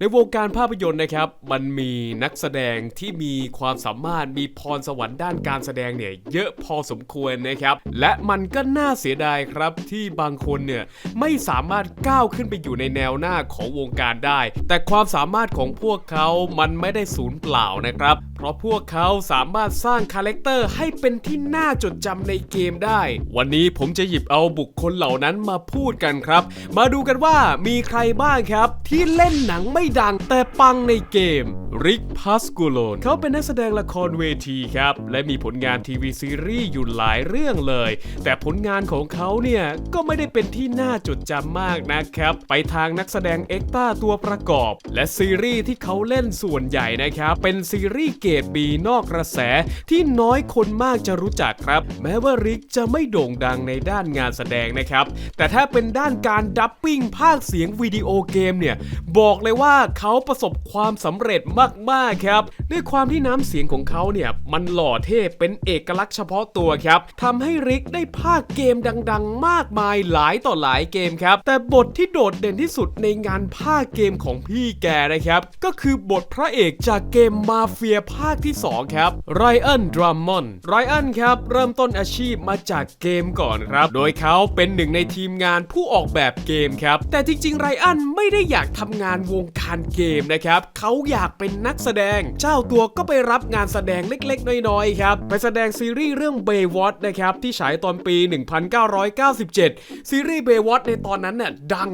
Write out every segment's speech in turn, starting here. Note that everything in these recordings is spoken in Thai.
ในวงการภาพยนตร์นะครับ มันมีนักแสดงที่มีความสามารถมีพรสวรรค์ด้านการแสดงเนี่ยเยอะพอสมควรนะครับ และมันก็น่าเสียดายครับที่บางคนเนี่ยไม่สามารถก้าวขึ้นไปอยู่ในแนวหน้าของวงการได้ แต่ความสามารถของพวกเขามันไม่ได้สูญเปล่านะครับ เพราะพวกเขาสามารถสร้างคาแรคเตอร์ให้เป็นที่น่าจดจำในเกมได้ วันนี้ผมจะหยิบเอาบุคคลเหล่านั้นมาพูดกันครับ มาดูกันว่ามีใครบ้างครับที่เล่นหนังไม่ดังแต่ปังในเกมริกพัสกูโลนเขาเป็นนักแสดงละครเวทีครับ และมีผลงานทีวีซีรีส์อยู่หลายเรื่องเลย แต่ผลงานของเขาเนี่ย ก็ไม่ได้เป็นที่น่าจดจำมากนะครับ ไปทางนักแสดงเอ็กต้าตัวประกอบ และซีรีส์ที่เขาเล่นส่วนใหญ่นะครับ เป็นซีรีส์เกรดบีนอกกระแสที่น้อยคนมากจะรู้จักครับ แม้ว่าริกจะไม่โด่งดังในด้านงานแสดงนะครับ แต่ถ้าเป็นด้านการดับบิ้งภาคเสียงวิดีโอเกมเนี่ยบอกเลยว่าเขาประสบความสำเร็จมากๆครับ ด้วยความที่น้ำเสียงของเขาเนี่ยมันหล่อเท่เป็นเอกลักษณ์เฉพาะตัวครับทำให้ริกได้ภาคเกมดังๆ มากมายหลายต่อหลายเกมครับ แต่บทที่โดดเด่นที่สุดในงานภาคเกมของพี่แกนะครับ ก็คือบทพระเอกจากเกมมาเฟียภาคที่ 2 ครับไรอันดรัมมอนไรอันครับ เริ่มต้นอาชีพมาจากเกมก่อนครับ โดยเขาเป็นหนึ่งในทีมงานผู้ออกแบบเกมครับ แต่จริงๆไรอันไม่ได้อยากทำงานวงการเกมนะครับเขาอยากเป็นนักแสดง เจ้าตัวก็ไปรับงานแสดงเล็กๆ น้อยๆครับไปแสดงซีรีส์เรื่องเบย์วอตนะครับที่ฉายตอนปี 1997 ซีรีส์เบย์วอตในตอนนั้นน่ะดัง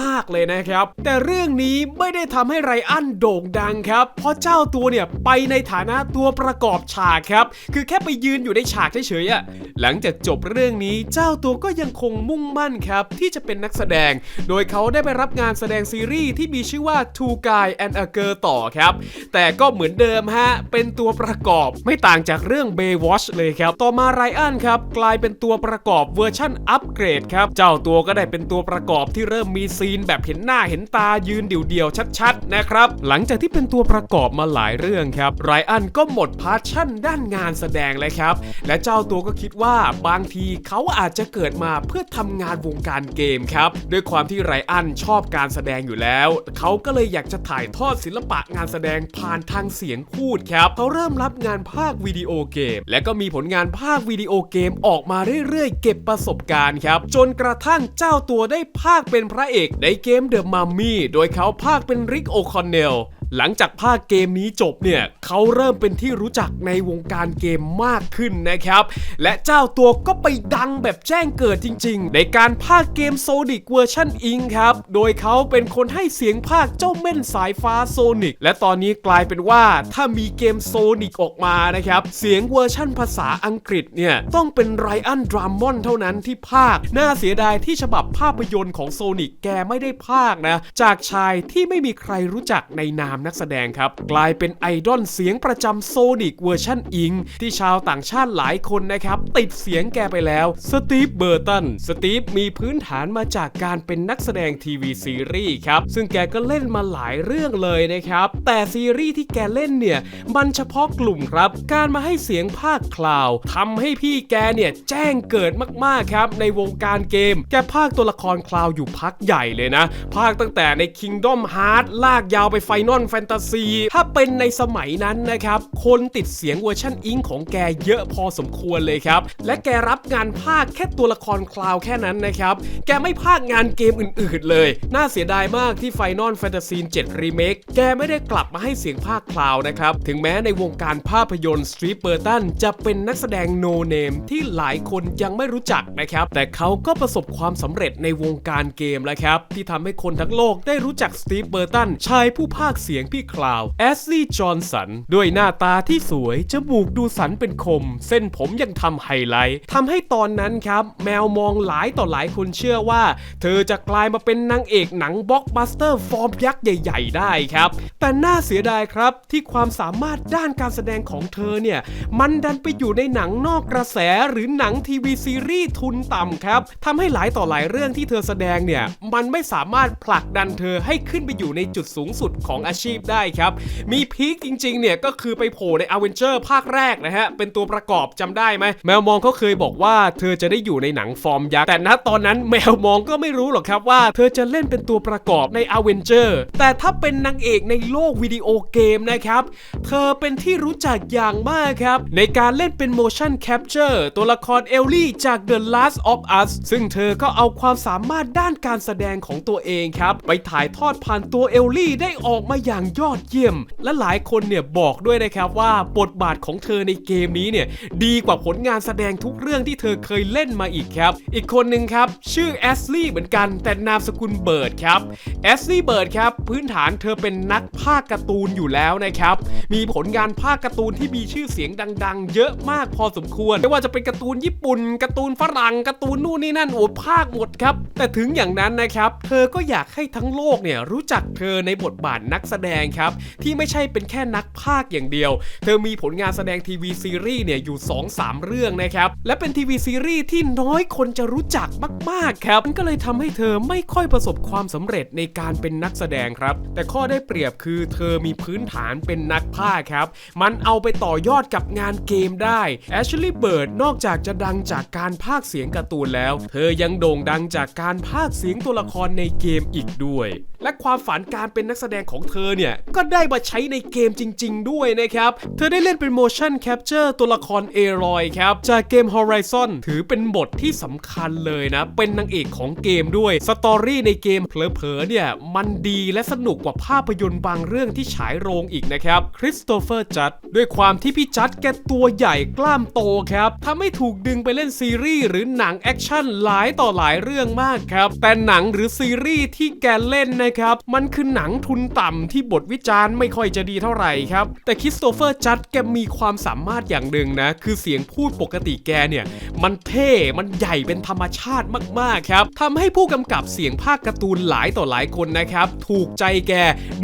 มากๆเลยนะครับ แต่เรื่องนี้ไม่ได้ทำให้ไรอันโด่งดังครับเพราะเจ้าตัวเนี่ยไปในฐานะตัวประกอบฉากครับคือแค่ไปยืนอยู่ในฉากเฉยๆอะหลังจากจบเรื่องนี้เจ้าตัวก็ยังคงมุ่งมั่นครับที่จะเป็นนักแสดง โดยเขาได้ไปรับงานแสดงซีรีส์ที่มีชื่อว่า Two Guy and a Girl ต่อครับ แต่ก็เหมือนเดิมฮะ เป็นตัวประกอบไม่ต่างจากเรื่อง Baywatch เลยครับ ต่อมาไรอันครับ กลายเป็นตัวประกอบเวอร์ชั่นอัปเกรดครับ เจ้าตัวก็ได้เป็นตัวประกอบที่เริ่มมีซีนแบบเห็นหน้าเห็นตายืนเดี่ยวๆ ชัดๆ นะครับ หลังจากที่เป็นตัวประกอบมาหลายเรื่องครับไรอันก็หมดพาชั่นด้านงานแสดงเลยครับ และเจ้าตัวก็คิดว่าบางทีเขาอาจจะเกิดมาเพื่อทำงานวงการเกมครับ ด้วยความที่ไรอันชอบการแสดงอยู่แล้ว เขาก็เลยอยากจะถ่ายทอดศิลปะงานแสดงผ่านทางเสียงพูดครับ เขาเริ่มรับงานภาควิดีโอเกม และก็มีผลงานภาควิดีโอเกมออกมาเรื่อยๆ เก็บประสบการณ์ครับ จนกระทั่งเจ้าตัวได้ภาคเป็นพระเอกในเกมเดอะมัมมี่โดยเขาภาคเป็นริกโอคอนเนล หลังจากภาคเกมนี้จบเนี่ยเขาเริ่มเป็นที่รู้จักในวงการเกมมากขึ้นนะครับ และเจ้าตัวก็ไปดังแบบแจ้งเกิดจริง ๆ ในการภาคเกมโซนิกเวอร์ชันอิงครับ โดยเขาเป็นคนให้เสียงภาคเจ้าเม่นสายฟ้าโซนิกและตอนนี้กลายเป็นว่าถ้ามีเกมโซนิกออกมานะครับ เสียงเวอร์ชั่นภาษาอังกฤษเนี่ย ต้องเป็นไรอันดรามอนเท่านั้นที่ภาค น่าเสียดายที่ฉบับภาพยนตร์ของโซนิกแกไม่ได้ภาคนะ จากชายที่ไม่มีใครรู้จักในนามนักแสดงครับ กลายเป็นไอดอลเสียงประจำโซนิกเวอร์ชันอิงที่ชาวต่างชาติหลายคนนะครับ ติดเสียงแกไปแล้ว สตีฟ เบอร์ตัน สตีฟมีพื้นฐานมาจากการเป็นนักแสดงทีวีซีรีส์ครับ ซึ่งแกก็เล่นมาหลายเรื่องเลยนะครับ แต่ซีรีส์ที่แกเล่นเนี่ยมันเฉพาะกลุ่มครับ การมาให้เสียงภาคคลาวทำให้พี่แกเนี่ยแจ้งเกิดมากๆครับ ในวงการเกม แกภาคตัวละครคลาวอยู่พักใหญ่เลยนะ ภาคตั้งแต่ใน Kingdom Hearts ลากยาวไปไฟนอล Final Fantasy ถ้าเป็นในสมัยนั้นนะครับ คนติดเสียงเวอร์ชันอิงของแกเยอะพอสมควรเลยครับ และแกรับงานภาคแค่ตัวละครคลาวแค่นั้นนะครับ แกไม่ภาคงานเกมอื่นๆเลย น่าเสียดายมากที่ Final Fantasy 7 Remake แกไม่ได้กลับมาให้เสียงภาคคลาวนะครับ ถึงแม้ในวงการภาพยนตร์สตรี e เบอร์ตันจะเป็นนักแสดงโนเนมที่หลายคนยังไม่รู้จักนะครับ แต่เขาก็ประสบความสำเร็จในวงการเกมแล้วครับ ที่ทำให้คนทั้งโลกได้รู้จักสตีฟเบอร์ตันชายผู้ภาคเสียงพี่คลาวแอสลีย์จอห์นสันด้วยหน้าตาที่สวย จมูกดูสันเป็นคม เส้นผมยังทำไฮไลท์ทำให้ตอนนั้นครับ แมวมองหลายต่อหลายคนเชื่อว่า เธอจะกลายมาเป็นนางเอกหนังบล็อกบัสเตอร์ฟอร์มยักษ์ใหญ่ ๆ ได้ครับ แต่น่าเสียดายครับที่ความสามารถด้านการแสดงของเธอเนี่ยมันดันไปอยู่ในหนังนอกกระแสหรือหนังทีวีซีรีส์ทุนต่ำครับทำให้หลายต่อหลายเรื่องที่เธอแสดงเนี่ยมันไม่สามารถผลักดันเธอให้ขึ้นไปอยู่ในจุดสูงสุดของอาชีพชีพได้ครับ มีพีคจริงๆ เนี่ยก็คือไปโผล่ในอเวนเจอร์ภาคแรกนะฮะ เป็นตัวประกอบจำได้ไหม แมวมองเขาเคยบอกว่าเธอจะได้อยู่ในหนังฟอร์มยักษ์ แต่ณตอนนั้นแมวมองก็ไม่รู้หรอกครับว่า เธอจะเล่นเป็นตัวประกอบในอเวนเจอร์แต่ถ้าเป็นนางเอกในโลกวิดีโอเกมนะครับ เธอเป็นที่รู้จักอย่างมากครับ ในการเล่นเป็น motion capture ตัวละครเอลลี่จาก The Last of Us ซึ่งเธอก็เอาความสามารถด้านการแสดงของตัวเองครับ ไปถ่ายทอดผ่านตัวเอลลี่ได้ออกมาอย่างยอดเยี่ยม และหลายคนเนี่ยบอกด้วยนะครับว่าบทบาทของเธอในเกมนี้เนี่ยดีกว่าผลงานแสดงทุกเรื่องที่เธอเคยเล่นมาอีกครับ อีกคนหนึ่งครับชื่อแอสลี่เหมือนกันแต่นามสกุลเบิร์ดครับแอสลี่เบิร์ดครับพื้นฐานเธอเป็นนักภาคการ์ตูนอยู่แล้วนะครับมีผลงานภาคการ์ตูนที่มีชื่อเสียงดัง ๆ เยอะมากพอสมควรไม่ว่าจะเป็นการ์ตูนญี่ปุ่นการ์ตูนฝรั่งการ์ตูนนู่นนี่นั่นโอ้ภาคหมดครับแต่ถึงอย่างนั้นนะครับ เธอก็อยากให้ทั้งโลกเนี่ยรู้จักเธอในบทบาทนักแสดงครับ ที่ไม่ใช่เป็นแค่นักภาคอย่างเดียว เธอมีผลงานแสดงทีวีซีรีส์เนี่ยอยู่ 2-3 เรื่องนะครับ และเป็นทีวีซีรีส์ที่น้อยคนจะรู้จักมากๆครับมันก็เลยทำให้เธอไม่ค่อยประสบความสำเร็จในการเป็นนักแสดงครับ แต่ข้อได้เปรียบคือเธอมีพื้นฐานเป็นนักภาคครับ มันเอาไปต่อยอดกับงานเกมได้แอชลีย์เบิร์ดนอกจากจะดังจากการพากย์เสียงการ์ตูนแล้ว เธอยังโด่งดังจากการพากย์เสียงตัวละครในเกมอีกด้วย และความฝันการเป็นนักแสดงของเธอเนี่ย ก็ได้มาใช้ในเกมจริง ๆ ด้วยนะครับ เธอได้เล่นเป็น motion capture ตัวละครเอรอยครับ จากเกม Horizon ถือเป็นบทที่สำคัญเลยนะ เป็นนางเอกของเกมด้วย สตอรี่ในเกมเผลอๆเนี่ย มันดีและสนุกกว่าภาพยนตร์บางเรื่องที่ฉายโรงอีกนะครับ คริสโตเฟอร์จัดด้วยความที่พี่จัดแกตัวใหญ่กล้ามโตครับทำให้ถูกดึงไปเล่นซีรีส์หรือหนังแอคชั่นหลายต่อหลายเรื่องมากครับ แต่หนังหรือซีรีส์ที่แกเล่นในะครับ มันคือหนังทุนต่ำที่บทวิจารณ์ไม่ค่อยจะดีเท่าไหร่ครับ แต่คริสโตเฟอร์จัดแกมีความสามารถอย่างหนึ่งนะ คือเสียงพูดปกติแกเนี่ย มันเท่มันใหญ่เป็นธรรมชาติมากๆครับทำให้ผู้กำกับเสียงภาคการ์ตูนหลายต่อหลายคนนะครับ ถูกใจแก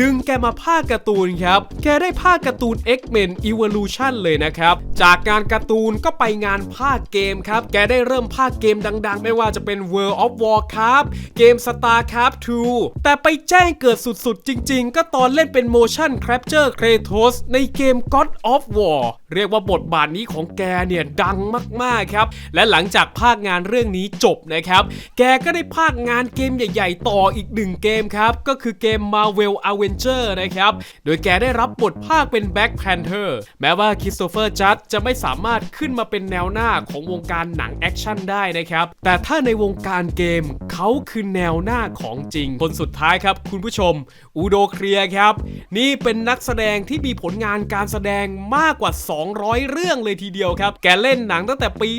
ดึงแกมาภาคการ์ตูนครับ แกได้ภาคการ์ตูน X-Men Evolution เลยนะครับ จากงานการ์ตูนก็ไปงานภาคเกมครับ แกได้เริ่มภาคเกมดัง ๆ ไม่ว่าจะเป็น World of Warcraft เกม StarCraft 2แต่ไปแจ้งเกิดสุดๆ จริงๆ ก็ตอนเล่นเป็น Motion Capture Kratos ในเกม God of War เรียกว่าบทบาทนี้ของแกเนี่ยดังมากๆครับ และหลังจากภาคงานเรื่องนี้จบนะครับ แกก็ได้ภาคงานเกมใหญ่ ๆ ต่ออีกหนึ่งเกมครับ ก็คือเกม Marvel Avenger นะครับ โดยแกได้รับบทภาคเป็น Black Panther แม้ว่าคริสโตเฟอร์จัดจะไม่สามารถขึ้นมาเป็นแนวหน้าของวงการหนังแอคชั่นได้นะครับ แต่ถ้าในวงการเกมเขาคือแนวหน้าของจริง คนสุดท้ายครับ คุณผู้ชม อูโดเคลียครับ นี่เป็นนักแสดงที่มีผลงานการแสดงมากกว่า200 เรื่องเลยทีเดียวครับ แกเล่นหนังตั้งแต่ปี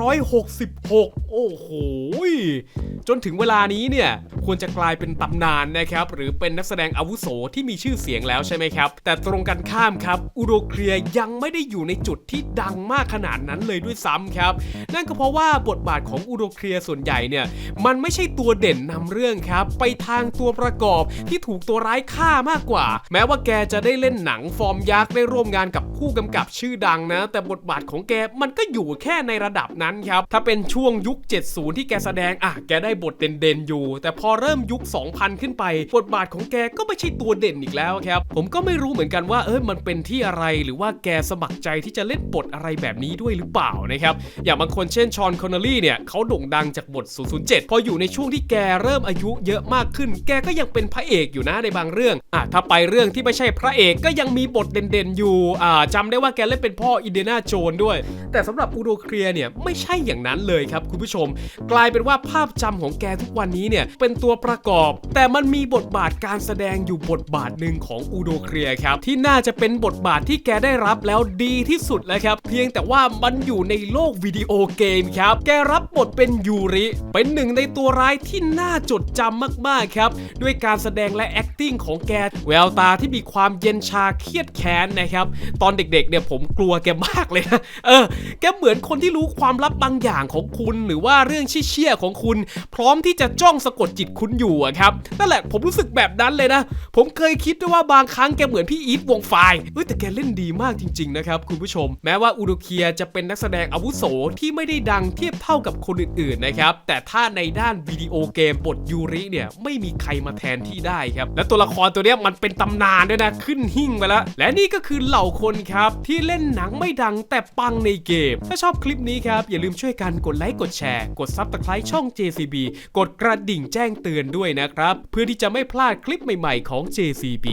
1966 โอ้โห จนถึงเวลานี้เนี่ย ควรจะกลายเป็นตำนานนะครับ หรือเป็นนักแสดงอาวุโสที่มีชื่อเสียงแล้วใช่ไหมครับ แต่ตรงกันข้ามครับอูโดเคลียยังไม่ได้อยู่ในจุดที่ดังมากขนาดนั้นเลยด้วยซ้ำครับ นั่นก็เพราะว่าบทบาทของอูโดเคลียส่วนใหญ่เนี่ย มันไม่ใช่ตัวเด่นนำเรื่องครับ ไปทางตัวประกอบที่ถูกตัวร้ายฆ่ามากกว่า แม้ว่าแกจะได้เล่นหนังฟอร์มยักษ์ได้ร่วมงานกับผู้กำกับชื่อดังนะ แต่บทบาทของแกมันก็อยู่แค่ในระดับนั้นครับถ้าเป็นช่วงยุค 70 ที่แกแสดงอะแกได้บทเด่นๆอยู่ แต่พอเริ่มยุค 2000 ขึ้นไป บทบาทของแกก็ไม่ใช่ตัวเด่นอีกแล้วครับผมก็ไม่รู้เหมือนกันว่าเออมันเป็นที่อะไรหรือว่าแกสมัครใจที่จะเล่นบทอะไรแบบนี้ด้วยหรือเปล่านะครับอย่างบางคนเช่นชอนคอนเนลลี่เนี่ยเขาโด่งดังจากบท 007 พออยู่ในช่วงที่แกเริ่มอายุเยอะมากขึ้น แกก็ยังเป็นพระเอกอยู่นะในบางเรื่องอะถ้าไปเรื่องที่ไม่ใช่พระเอกก็ยังมีบทเด่นๆอยู่อ่าจำได้ว่าแกเล่นเป็นพ่ออินเดียนาโจนด้วย แต่สำหรับอูโดเคลียเนี่ยไม่ใช่อย่างนั้นเลยครับคุณผู้ชม กลายเป็นว่าภาพจำของแกทุกวันนี้เนี่ยเป็นตัวประกอบ แต่มันมีบทบาทการแสดงอยู่บทบาทหนึ่งของอูโดเคลียครับที่น่าจะเป็นบทบาทที่แกได้รับแล้วดีที่สุดแล้วครับเพียงแต่ว่ามันอยู่ในโลกวิดีโอเกมครับแกรับบทเป็นยูริเป็นหนึ่งในตัวร้ายที่น่าจดจำมากๆครับด้วยการแสดงและ acting ของแกแววตาที่มีความเย็นชาเครียดแค้นนะครับตอนเด็กด็กๆเนี่ยผมกลัวแกมากเลยนะเออ แกเหมือนคนที่รู้ความลับบางอย่างของคุณ หรือว่าเรื่องเชี่ยๆของคุณ พร้อมที่จะจ้องสะกดจิตคุณอยู่อะครับนั่นแหละผมรู้สึกแบบนั้นเลยนะ ผมเคยคิดด้วยว่าบางครั้งแกเหมือนพี่อีทวงไฟล์เฮ้แต่แกเล่นดีมากจริง ๆ นะครับ คุณผู้ชม แม้ว่าอูโดเคียจะเป็นนักแสดงอาวุโสที่ไม่ได้ดังเทียบเท่ากับคนอื่นๆนะครับแต่ถ้าในด้านวิดีโอเกมบทยูริเนี่ยไม่มีใครมาแทนที่ได้ครับและตัวละครตัวนี้มันเป็นตำนานด้วยนะขึ้นหิ่งไปแล้วและนี่ก็คือเหล่าคนครับที่เล่นหนังไม่ดังแต่ปังในเกม ถ้าชอบคลิปนี้ครับ อย่าลืมช่วยกันกดไลค์กดแชร์ กดซับสไครต์ช่อง JCB กดกระดิ่งแจ้งเตือนด้วยนะครับ เพื่อที่จะไม่พลาดคลิปใหม่ๆของ JCB